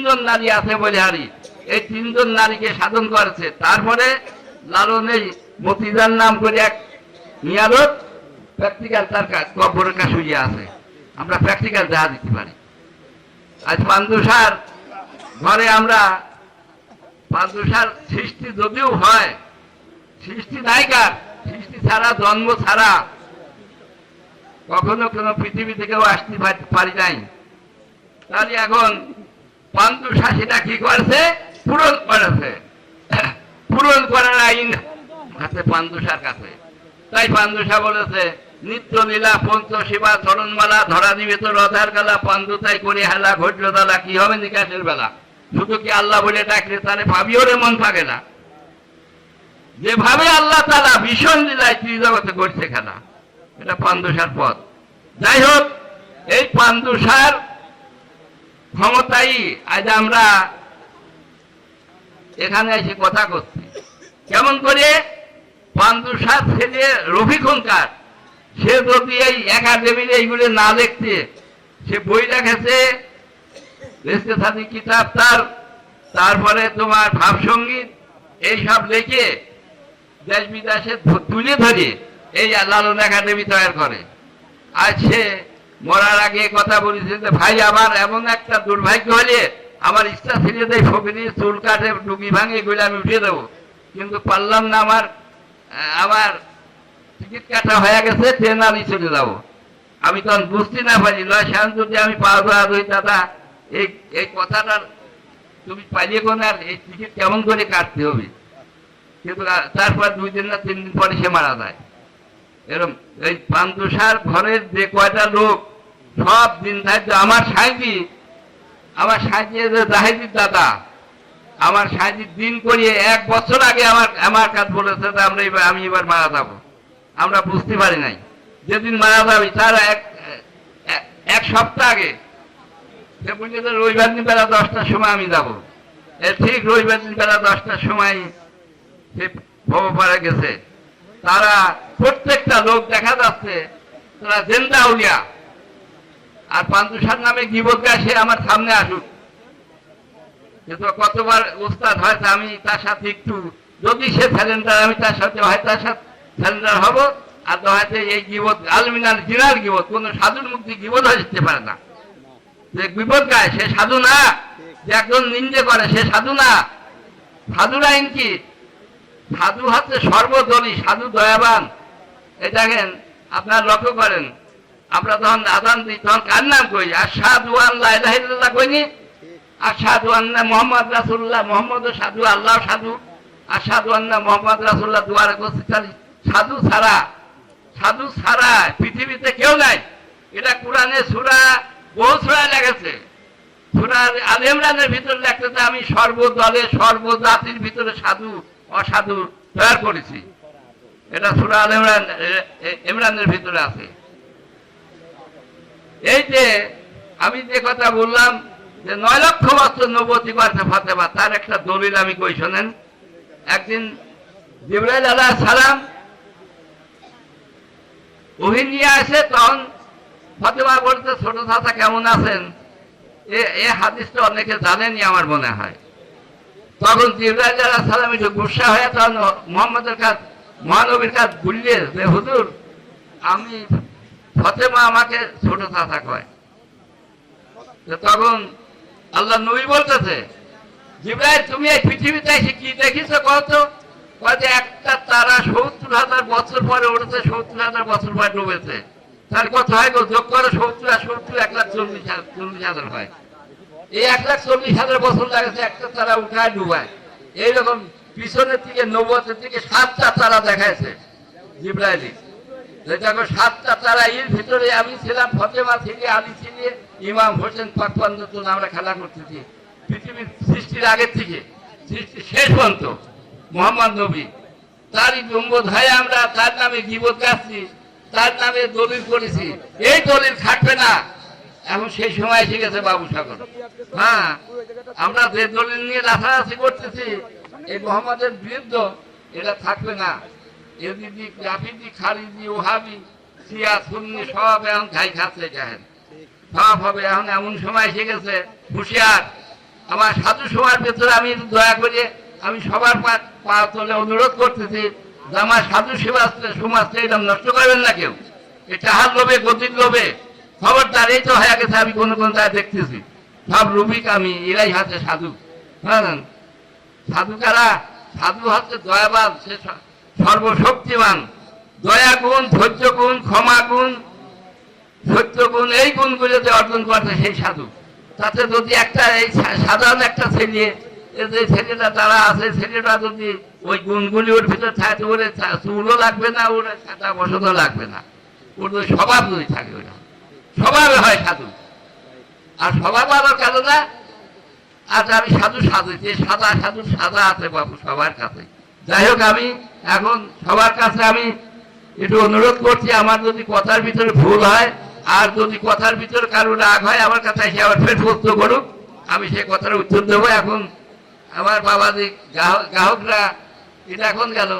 তিনজন নারী আছে বলে হারি। এই তিনজন নারীকে সাধন করেছে। তারপরে লালন এই মতিজার নাম করে এক নিয়ালত প্র্যাকটিক্যাল তার কাজ, কবরের কাজ শুয়ে আছে। আমরা প্র্যাকটিক্যাল দেখা দিতে পারি। আজ পান্দুসার ঘরে আমরা পান্দুসার সৃষ্টি যদিও হয়, সৃষ্টি নাই কার, সৃষ্টি ছাড়া, জন্ম ছাড়া, কখনো কোনো পৃথিবী থেকেও আসতে পারি নাই। তাহলে এখন পান্দুসা সেটা কি করেছে? পূরণ করেছে। পূরণ করার আইন আছে পান্দুসার কাছে। তাই পান্দুসা বলেছে, নিত্য লীলা, পঞ্চ শিবা চরণমালা, ধরা দিবে তো রথার গালা পান্দু তাই করে হেলা, ঘটল দালা কি হবে নিকাশের বেলা? শুধু কি আল্লাহ বলে ডাকলে তাহলে ভাবিও রে মন থাকে না? যেভাবে আল্লাহ তারা ভীষণ লীলায় ত্রিজগতে করছে খেলা, এটা পান্দুসার পথ। যাই হোক, এই পান্দুসার ক্ষমতাই আজ আমরা এখানে এসে কথা করছি। কেমন করে? পান্দুসার ছেলে রফিকুনকার সে যদি এই একাডেমির এইগুলো না দেখতে, সে বই লেখেছে রেস্তে কিতাব তার, তারপরে তোমার ভাবসঙ্গীত এইসব লিখে দেশ বিদেশে তুলে ধরে এই লালন একাডেমি তৈরি করে। আর সে মরার আগে কথা বলেছে যে, ভাই, আমার এমন একটা দুর্ভাগ্য হলে আমার ইচ্ছা ছিল যে ফকিরি চুল কাটে ডুগি ভাঙে, এগুলো আমি উঠিয়ে দেবো। কিন্তু পারলাম না, আমার আমার টিকিট কাটা হয়ে গেছে, ট্রেন আমি চলে যাব। আমি তখন বুঝতে না পারি, লয় শান, যদি আমি পাওয়া যাওয়া হই দাদা, এই এই কথাটার তুমি পালিয়ে কোন আর এই টিকিট কেমন করে কাটতে হবে? কিন্তু তারপর দুই দিন না তিন দিন পরে সে মারা যায়। এরকম এই পান্তুসার ঘরের যে কয়টা লোক সব থাকতো আমার সাইজি আমার সাইজি যে জাহিদির দাদা। আমার সাইজির দিন করিয়ে এক বছর আগে আমার আমার কাজ বলেছে যে আমরা এবার, আমি এবার মারা যাব। আমরা বুঝতে পারি নাই। যেদিন মারা যাবি, তার এক সপ্তাহ আগে। সে বলছে যে রবিবার দিন বেলা দশটার সময় আমি যাব। ঠিক রবিবার দিন বেলা দশটার সময় সে ভবপাড়া গেছে। তারা প্রত্যেকটা লোক দেখা যাচ্ছে, তারা জেন্দা উলিয়া। আর পান্তুসার নামে গিবত গায়ে সে আমার সামনে আসুক। কিন্তু কতবার উস্তাদ হয়তো আমি তার সাথে একটু, যদি সে স্যালেন্ডার আমি তার সাথে হয়, তার সাথে স্যালেন্ডার হব, আর হয়তো এই গিবত আলমিনার জিনার গিবত, কোন সাধুর মুক্তি গিবত হয়ে যেতে পারে না। যে বিপদ গায়, সে সাধু না। যে একজন নিন্দে করে, সে সাধু না। সাধুর আইন কি? সাধু হচ্ছে সর্বদলী সাধু দয়াবান। দেখেন, আপনার লক্ষ্য করেন আমরা তখন আদান দিই, তখন কার নাম কই? আর সাধু আল্লাহ কইনি আর সাধু আন্না মোহাম্মদ রাসুল্লাহ মোহাম্মদ সাধু, আল্লাহ সাধু। আর সাধু আন্না মোহাম্মদ রাসুল্লাহ দুয়ারে করছি সাধু ছাড়া সাধু ছাড়া পৃথিবীতে কেউ নাই। এটা কোরআনে সুরা, বহু সুরা লেগেছে। সুরার আল ইমরানের ভিতরে লেখতে আমি সর্বদলে, সর্বজাতির ভিতরে সাধু, অসাধু তৈরি করেছি। এটা সুরা আল ইমরান ইমরানের ভিতরে আছে। এই যে, আমি যে কথা বললাম যে নয় লক্ষ বছর নবতী করছে ফাতেমা, তার একটা দলিল আমি কই শোনেন? একদিন জিবরাইল আলাহ সালাম ওহি নিয়ে আসে, তখন ফাতেমা বলতে ছোট চাচা কেমন আছেন? এ এ হাদিসটা অনেকে জানেনি আমার মনে হয়। তখন জিবরাইল আলাহ সালাম একটু গুসা হয়ে তখন মোহাম্মদের কাজ মহানবীর কাজ বললে যে হুজুর, আমি ফতেমা আমাকে ছোট চাচা কয়। তখন আল্লাহ নবী বলতেছে, জিব্রাইল, তুমি এই পৃথিবীতে এসে কি দেখিছো কত কয়ে একটা তারা সত্তর হাজার বছর পরে উঠেছে, সত্তর হাজার বছর পরে ডুবেছে। তার কত হয় গো, যোগ করে সত্তর আর সত্তর, এক লাখ চল্লিশ চল্লিশ হাজার হয়। এই এক লাখ চল্লিশ হাজার বছর লাগেছে, একটা তারা উঠায়, ডুবায়। এইরকম পিছনের থেকে নব্বতের থেকে সাতটা তারা দেখাইছে জিব্রাইলি ছিলাম, ফতেমা হোসেন আমরা খেলা করতেছি। পৃথিবীর সৃষ্টির আগের থেকে শেষ নবী। তারই আমরা তার নামে গিবত গাচ্ছি তার নামে দলিল করেছি। এই দলিল খাটবে না। এখন সেই সময় এসে গেছে বাবু সাগর। হ্যাঁ আমরা যে দলিল নিয়ে লাফালাফি করতেছি, এই মোহাম্মদের বিরুদ্ধ এটা থাকবে না। এদিদি জাফিদি খালিদি ওহাবি সিয়া সুন্নি সব এখন খাই খাচ্ছে দেখেন সব হবে এখন এমন সময় এসে গেছে, হুঁশিয়ার। আমার সাধু সবার ভেতরে আমি দয়া করে আমি সবার পা তলে অনুরোধ করতেছি যে আমার সাধু সেবা সমাজটা এরকম নষ্ট করবেন না কেউ। এ চাহার লোভে, গতির লোভে। খবরদার, এই তো হয়ে গেছে, আমি কোনো কোনো জায়গায় দেখতেছি। সব রুবিক আমি, এরাই হাতে সাধু। হ্যাঁ সাধু কারা? সাধু হচ্ছে দয়াবান স- সর্বশক্তিমান। দয়া গুণ, ধৈর্য গুণ, ক্ষমা গুণ সত্য গুণ, এই গুণগুলো যে অর্জন করছে সেই সাধু। তাতে যদি একটা এই সাধারণ একটা ছেলে যে ছেলেটা যারা আছে, ছেলেটা যদি ওই গুণগুলি ওর ভিতরে থাকে ওরে চুলও লাগবে না, ওর সাদা বসতও লাগবে না। ওর ওই স্বভাব যদি থাকে ওটা। স্বভাবে হয় সাধু। আর স্বভাব আবার না। আজ আমি সাধু সাধু, যে সাদা সাধু, সাদা আছে বাবু সবার কাছে যাই হোক, আমি এখন সবার কাছে আমি একটু অনুরোধ করছি, আমার যদি কথার ভিতরে ভুল হয়, আর যদি কথার ভিতরে কারও রাগ হয়, আমার কাছে এসে আবার ফের প্রশ্ন করুক, আমি সে কথার উত্তর দেবো। এখন আমার বাবাজি, গ্রাহক, গ্রাহকরা, এটা এখন গেল।